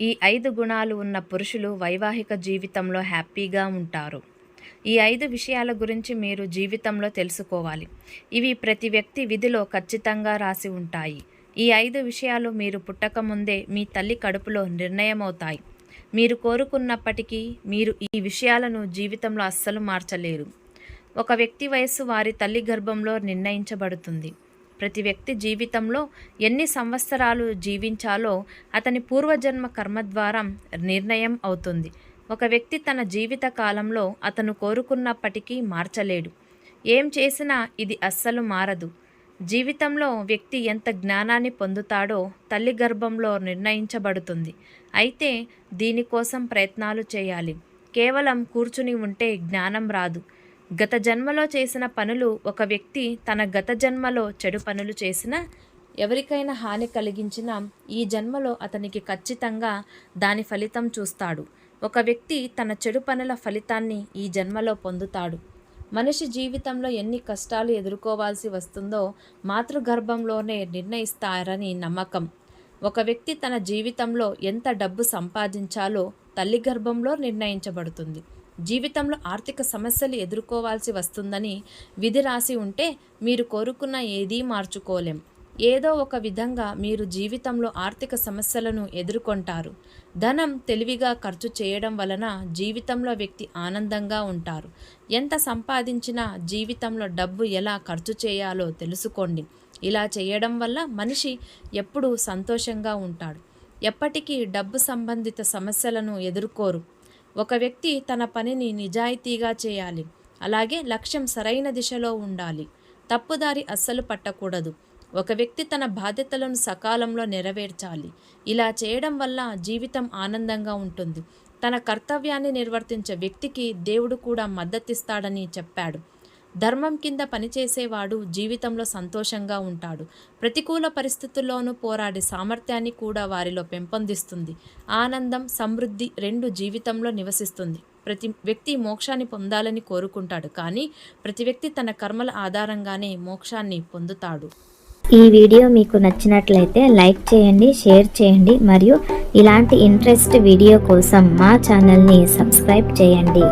ఈ ఐదు గుణాలు ఉన్న పురుషులు వైవాహిక జీవితంలో హ్యాపీగా ఉంటారు. ఈ ఐదు విషయాల గురించి మీరు జీవితంలో తెలుసుకోవాలి. ఇవి ప్రతి వ్యక్తి విధిలో ఖచ్చితంగా రాసి ఉంటాయి. ఈ ఐదు విషయాలు మీరు పుట్టకముందే మీ తల్లి కడుపులో నిర్ణయమవుతాయి. మీరు కోరుకున్నప్పటికీ మీరు ఈ విషయాలను జీవితంలో అస్సలు మార్చలేరు. ఒక వ్యక్తి వయస్సు వారి తల్లి గర్భంలో నిర్ణయించబడుతుంది. ప్రతి వ్యక్తి జీవితంలో ఎన్ని సంవత్సరాలు జీవించాలో అతని పూర్వజన్మ కర్మ ద్వారా నిర్ణయం అవుతుంది. ఒక వ్యక్తి తన జీవిత కాలంలో అతను కోరుకున్నప్పటికీ మార్చలేడు. ఏం చేసినా ఇది అస్సలు మారదు. జీవితంలో వ్యక్తి ఎంత జ్ఞానాన్ని పొందుతాడో తల్లి గర్భంలో నిర్ణయించబడుతుంది. అయితే దీనికోసం ప్రయత్నాలు చేయాలి. కేవలం కూర్చుని ఉంటే జ్ఞానం రాదు. గత జన్మలో చేసిన పనులు ఒక వ్యక్తి తన గత జన్మలో చెడు పనులు చేసిన ఎవరికైనా హాని కలిగించినా ఈ జన్మలో అతనికి ఖచ్చితంగా దాని ఫలితం చూస్తాడు. ఒక వ్యక్తి తన చెడు పనుల ఫలితాన్ని ఈ జన్మలో పొందుతాడు. మనిషి జీవితంలో ఎన్ని కష్టాలు ఎదుర్కోవాల్సి వస్తుందో మాతృగర్భంలోనే నిర్ణయిస్తారని నమ్మకం. ఒక వ్యక్తి తన జీవితంలో ఎంత డబ్బు సంపాదించాలో తల్లి గర్భంలో నిర్ణయించబడుతుంది. జీవితంలో ఆర్థిక సమస్యలు ఎదుర్కోవాల్సి వస్తుందని విధి రాసి ఉంటే మీరు కోరుకున్న ఏదీ మార్చుకోలేం. ఏదో ఒక విధంగా మీరు జీవితంలో ఆర్థిక సమస్యలను ఎదుర్కొంటారు. ధనం తెలివిగా ఖర్చు చేయడం వలన జీవితంలో వ్యక్తి ఆనందంగా ఉంటారు. ఎంత సంపాదించినా జీవితంలో డబ్బు ఎలా ఖర్చు చేయాలో తెలుసుకోండి. ఇలా చేయడం వల్ల మనిషి ఎప్పుడూ సంతోషంగా ఉంటాడు. ఎప్పటికీ డబ్బు సంబంధిత సమస్యలను ఎదుర్కోరు. ఒక వ్యక్తి తన పనిని నిజాయితీగా చేయాలి. అలాగే లక్ష్యం సరైన దిశలో ఉండాలి. తప్పుదారి అస్సలు పట్టకూడదు. ఒక వ్యక్తి తన బాధ్యతలను సకాలంలో నెరవేర్చాలి. ఇలా చేయడం వల్ల జీవితం ఆనందంగా ఉంటుంది. తన కర్తవ్యాన్ని నిర్వర్తించే వ్యక్తికి దేవుడు కూడా మద్దతిస్తాడని చెప్పాడు. ధర్మం కింద పనిచేసేవాడు జీవితంలో సంతోషంగా ఉంటాడు. ప్రతికూల పరిస్థితుల్లోనూ పోరాడే సామర్థ్యాన్ని కూడా వారిలో పెంపొందిస్తుంది. ఆనందం సమృద్ధి రెండు జీవితంలో నివసిస్తుంది. ప్రతి వ్యక్తి మోక్షాన్ని పొందాలని కోరుకుంటాడు కానీ ప్రతి వ్యక్తి తన కర్మల ఆధారంగానే మోక్షాన్ని పొందుతాడు. ఈ వీడియో మీకు నచ్చినట్లయితే లైక్ చేయండి షేర్ చేయండి మరియు ఇలాంటి ఇంట్రెస్ట్ వీడియో కోసం మా ఛానల్ని సబ్స్క్రైబ్ చేయండి.